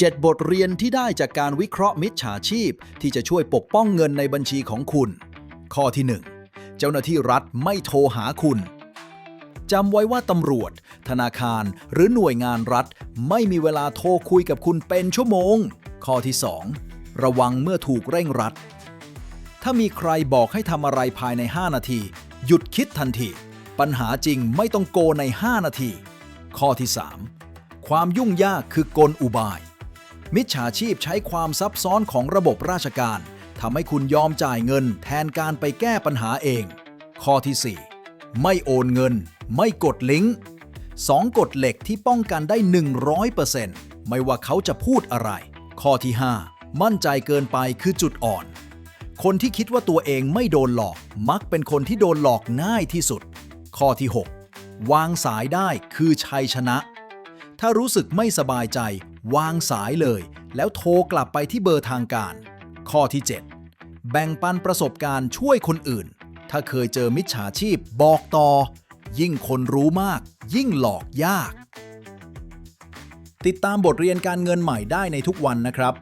7 บทเรียนที่ได้จากการวิเคราะห์มิจฉาชีพ ที่จะช่วยปกป้องเงินในบัญชีของคุณ ข้อที่ 1 เจ้าหน้าที่รัฐไม่โทรหาคุณจำไว้ว่าตำรวจ ธนาคาร หรือหน่วยงานรัฐ ไม่มีเวลาโทรคุยกับคุณเป็นชั่วโมง ข้อที่ 2 ระวังเมื่อถูกเร่งรัด ถ้ามีใครบอกให้ทำอะไรภายใน 5 นาที หยุดคิดทันที ปัญหาจริงไม่ต้องโกใน 5 นาที ข้อที่ 3 ความยุ่งยากคือกลอุบาย มิจฉาชีพใช้ความซับซ้อนของระบบราชการทำให้คุณยอมจ่ายเงินแทนการไปแก้ปัญหาเอง ข้อที่ 4 ไม่โอนเงิน ไม่กดลิงก์สองกฎเหล็กที่ป้องกันได้ 100%ไม่ว่าเขาจะพูดอะไร ข้อที่ 5 มั่นใจเกินไปคือจุดอ่อน คนที่คิดว่าตัวเองไม่โดนหลอก มักเป็นคนที่โดนหลอกง่ายที่สุด ข้อที่ 6 วางสายได้คือชัยชนะ ถ้ารู้สึกไม่สบายใจ วางสายเลย แล้วโทรกลับไปที่เบอร์ทางการ ข้อที่ 7 แบ่งปันประสบการณ์ช่วยคนอื่น ถ้าเคยเจอมิจฉาชีพบอกต่อ ยิ่งคนรู้มาก ยิ่งหลอกยาก ติดตามบทเรียนการเงินใหม่ได้ในทุกวันนะครับ